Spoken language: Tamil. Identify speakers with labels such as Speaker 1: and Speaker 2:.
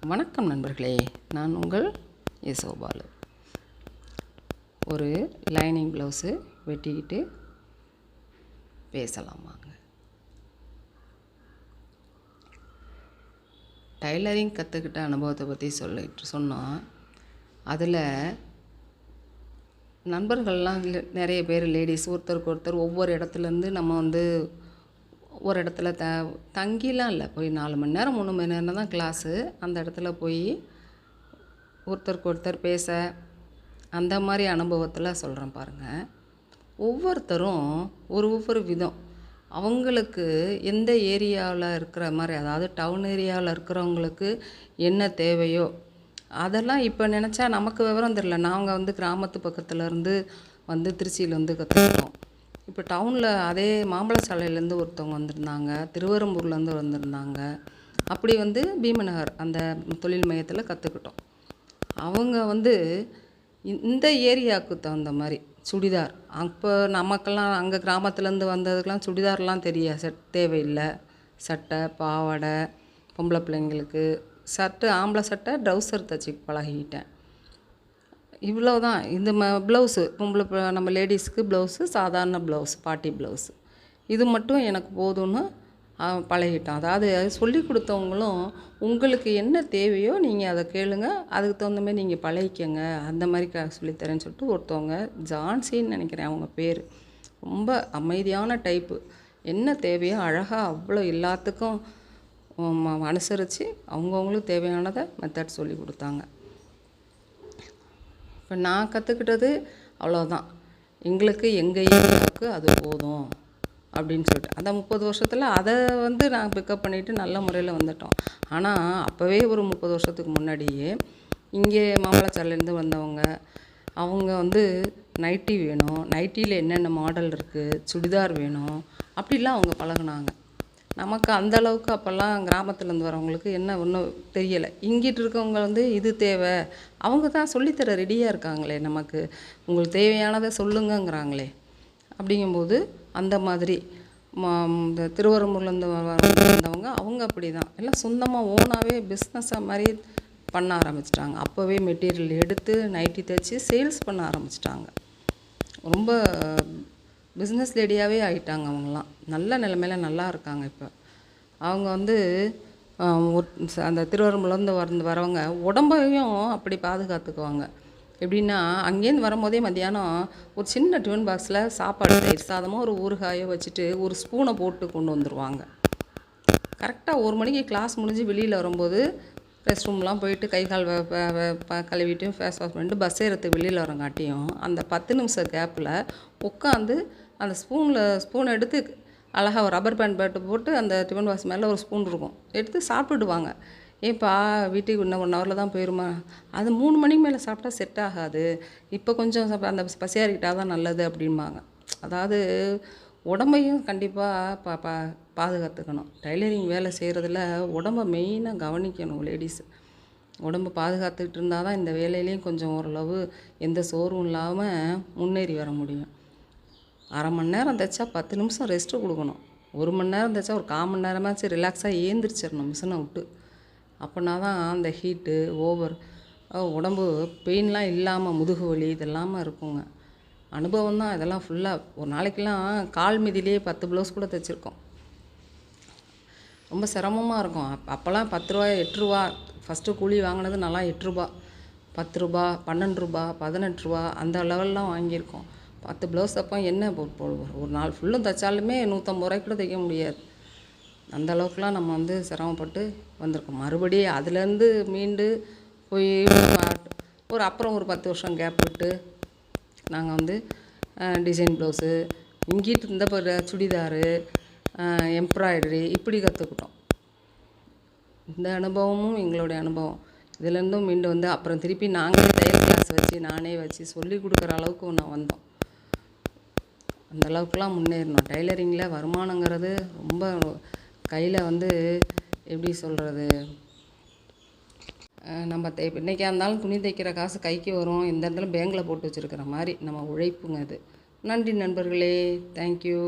Speaker 1: வணக்கம் நண்பர்களே நான் உங்கள் யசோபாலு ஒரு லைனிங் ப்ளவுஸு வெட்டிக்கிட்டு பேசலாமாங்க டைலரிங் கற்றுக்கிட்ட அனுபவத்தை பற்றி சொல்லிட்டு சொன்னோம். அதில் நண்பர்கள்லாம் நிறைய பேர் லேடிஸ் ஒருத்தருக்கு ஒருத்தர் ஒவ்வொரு இடத்துலேருந்து நம்ம வந்து ஒரு இடத்துல த தங்கிலாம் இல்லை. போய் நாலு மணி நேரம் மூணு மணி நேரம் தான் கிளாஸு அந்த இடத்துல போய் ஒருத்தருக்கு ஒருத்தர் பேச அந்த மாதிரி அனுபவத்தில் சொல்கிறேன் பாருங்கள் ஒவ்வொருத்தரும் ஒரு ஒவ்வொரு விதம். அவங்களுக்கு எந்த ஏரியாவில் இருக்கிற மாதிரி அதாவது டவுன் ஏரியாவில் இருக்கிறவங்களுக்கு என்ன தேவையோ அதெல்லாம் இப்போ நினச்சா நமக்கு விவரம் தெரில நாங்கள் வந்து கிராமத்து பக்கத்துலேருந்து வந்து திருச்சியில் வந்து கற்றுக்கிட்டோம் இப்போ டவுனில் அதே மாம்பழச்சாலையிலேருந்து ஒருத்தவங்க வந்திருந்தாங்க திருவரம்பூர்லேருந்து வந்திருந்தாங்க. அப்படி வந்து பீமநகர் அந்த தொழில் மையத்தில் கற்றுக்கிட்டோம் அவங்க வந்து இந்த ஏரியாவுக்கு தகுந்த மாதிரி சுடிதார். அப்போ நமக்கெல்லாம் அங்கே கிராமத்துலேருந்து வந்ததுக்கெல்லாம் சுடிதார்லாம் தெரிய செட் தேவையில்லை. சட்டை பாவாடை பொம்பளை பிள்ளைங்களுக்கு சட்டை ஆம்பளை சட்டை ட்ரௌசர் தச்சு பழகிக்கிட்டேன். இவ்வளோ தான் இந்த ம ப்ளவுஸு பொம்பளை நம்ம லேடிஸ்க்கு ப்ளவுஸு சாதாரண ப்ளவுஸ் பார்ட்டி ப்ளவுஸு இது மட்டும் எனக்கு போதும்னு ஆ, பழகிட்டோம் அதாவது சொல்லி கொடுத்தவங்களும் உங்களுக்கு என்ன தேவையோ நீங்கள் அதை கேளுங்க. அதுக்கு தகுந்த மாதிரி நீங்கள் பழகிக்கங்க. அந்த மாதிரி க சொல்லித்தரேன்னு சொல்லிட்டு ஒருத்தவங்க ஜான்சின்னு நினைக்கிறேன் அவங்க பேர். ரொம்ப அமைதியான டைப்பு என்ன தேவையோ அழகாக அவ்வளோ எல்லாத்துக்கும் அனுசரித்து அவங்கவுங்களுக்கு தேவையானதை மெத்தட் சொல்லி கொடுத்தாங்க. இப்போ நான் கற்றுக்கிட்டது அவ்வளோதான் எங்களுக்கு எங்கள் ஏரியாவுக்கு அது போதும் அப்படின்னு சொல்லிட்டு. அந்த முப்பது வருஷத்தில் அதை வந்து நான் பிக்கப் பண்ணிவிட்டு நல்ல முறையில் வந்துட்டோம். ஆனால் அப்போவே ஒரு முப்பது வருஷத்துக்கு முன்னாடியே இங்கே மாம்பழச்சாலையிலேருந்து வந்தவங்க அவங்க வந்து நைட்டி வேணும் நைட்டியில் என்னென்ன மாடல் இருக்குது சுடிதார் வேணும் அப்படிலாம் அவங்க பழகுனாங்க. நமக்கு அந்தளவுக்கு அப்போல்லாம் கிராமத்துலேருந்து வரவங்களுக்கு என்ன ஒன்றும் தெரியலை. இங்கிட்டு இருக்கவங்க வந்து இது தேவை. அவங்க தான் சொல்லித்தர ரெடியாக இருக்காங்களே நமக்கு. உங்களுக்கு தேவையானதை சொல்லுங்கங்கிறாங்களே. அப்படிங்கும்போது அந்த மாதிரி ம- இந்த திருவரம்பூர்லேருந்து வந்தவங்க அவங்க அப்படி தான் எல்லாம் சொந்தமாக ஓனாகவே பிஸ்னஸாக மாதிரி பண்ண ஆரம்பிச்சிட்டாங்க. அப்போவே மெட்டீரியல் எடுத்து நைட்டி தைச்சி சேல்ஸ் பண்ண ஆரம்பிச்சிட்டாங்க. ரொம்ப பிஸ்னஸ் லேடியாகவே ஆயிட்டாங்க அவங்களாம் நல்ல நிலமையில நல்லா இருக்காங்க இப்போ. அவங்க வந்து ஒரு- அந்த திருவரம்புலேருந்து வந்து வரவங்க உடம்பையும் அப்படி பாதுகாத்துக்குவாங்க. எப்படின்னா அங்கேருந்து வரும்போதே மத்தியானம் ஒரு சின்ன டிஃபன் பாக்ஸில் சாப்பாடு தயிர் சாதமோ ஒரு ஊறுகாயோ வச்சுட்டு ஒரு ஸ்பூனை போட்டு கொண்டு வந்துடுவாங்க கரெக்டாக ஒரு மணிக்கு கிளாஸ் முடிஞ்சு வெளியில் வரும்போது ரெஸ்ட் ரூம்லாம் போயிட்டு கை கால் ப- கழுவிட்டு ஃபேஸ் வாஷ் பண்ணிட்டு பஸ் ஏறத்துக்கு வெளியில் வரங்காட்டியும் அந்த பத்து நிமிஷம் கேப்பில் உட்காந்து அந்த ஸ்பூனில் ஸ்பூன் எடுத்து அழகாக ஒரு ரப்பர் பேண்ட் பேட்டு போட்டு அந்த டிஃபன் பாக்ஸ் மேலே ஒரு ஸ்பூன் இருக்கும். எடுத்து சாப்பிட்டுடுவாங்க. ஏப்பா வீட்டுக்கு இன்னும் ஒன் ஹவரில் தான் போயிருமா? அது மூணு மணிக்கு மேலே சாப்பிட்டா செட் ஆகாது. இப்போ கொஞ்சம் அந்த பசியாரிக்கிட்டால் தான் நல்லது அப்படிம்பாங்க. அதாவது உடம்பையும் கண்டிப்பாக பா பா பாதுகாத்துக்கணும். டைலரிங் வேலை செய்கிறதுல உடம்ப மெயினாக கவனிக்கணும் லேடிஸ் உடம்பு பாதுகாத்துக்கிட்டு இருந்தால் தான் இந்த வேலையிலையும் கொஞ்சம் ஓரளவு எந்த சோர்வும் இல்லாமல் முன்னேறி வர முடியும். அரை மணி நேரம் தைச்சா பத்து நிமிஷம் ரெஸ்ட்டு கொடுக்கணும். ஒரு மணி நேரம் தைச்சா ஒரு கால் மணி நேரமாச்சும் ரிலாக்ஸாக ஏந்திரிச்சிடணும் மிஷினை விட்டு. அப்படின்னா தான் அந்த ஹீட்டு ஓவர் உடம்பு பெயின்லாம் இல்லாமல் முதுகு வலி இதெல்லாமல் இருக்குங்க. அனுபவம் தான் இதெல்லாம் ஃபுல்லாக ஒரு நாளைக்கெல்லாம் கால் மிதிலேயே பத்து ப்ளவுஸ் கூட தைச்சிருக்கோம். ரொம்ப சிரமமாக இருக்கும். அப் அப்போல்லாம் பத்து ரூபா எட்டு ரூபா. ஃபஸ்ட்டு கூலி வாங்கினது நல்லா எட்டு ரூபா. பத்து ரூபா பன்னெண்டு ரூபா பதினெட்டு ரூபா அந்த லெவல்லாம் வாங்கியிருக்கோம். பத்து ப்ளவுஸ் அப்போ என்ன போ- ஒரு நாள் ஃபுல்லும் தைச்சாலுமே நூற்றம்பது ரூபாய்க்கு கூட தைக்க முடியாது. அந்த அளவுக்குலாம் நம்ம வந்து சிரமப்பட்டு வந்திருக்கோம். மறுபடியும் அதுலேருந்து மீண்டு போய் ஒரு அப்புறம் ஒரு பத்து வருஷம் கேப் விட்டு நாங்கள் வந்து டிசைன் ப்ளவுஸு இங்கிட்டு இருந்த பிற சுடிதாரு எம்ப்ராய்டரி இப்படி கற்றுக்கிட்டோம் இந்த அனுபவமும் எங்களுடைய அனுபவம். இதுலேருந்தும் மீண்டு வந்து அப்புறம் திருப்பி நாங்களே தையல் கிளாஸ் வச்சு நானே வச்சு சொல்லி கொடுக்குற அளவுக்கு நான் வந்தோம். அந்த அளவுக்குலாம் முன்னேறணும். டைலரிங்கில் வருமானங்கிறது ரொம்ப கையில் வந்து எப்படி சொல்கிறது நம்ம தை இன்றைக்கா இருந்தாலும் துணி தைக்கிற காசு கைக்கு வரும். இந்த இடத்துல பேங்கில் போட்டு வச்சுருக்கிற மாதிரி நம்ம உழைப்புங்க அது நன்றி நண்பர்களே. தேங்க்யூ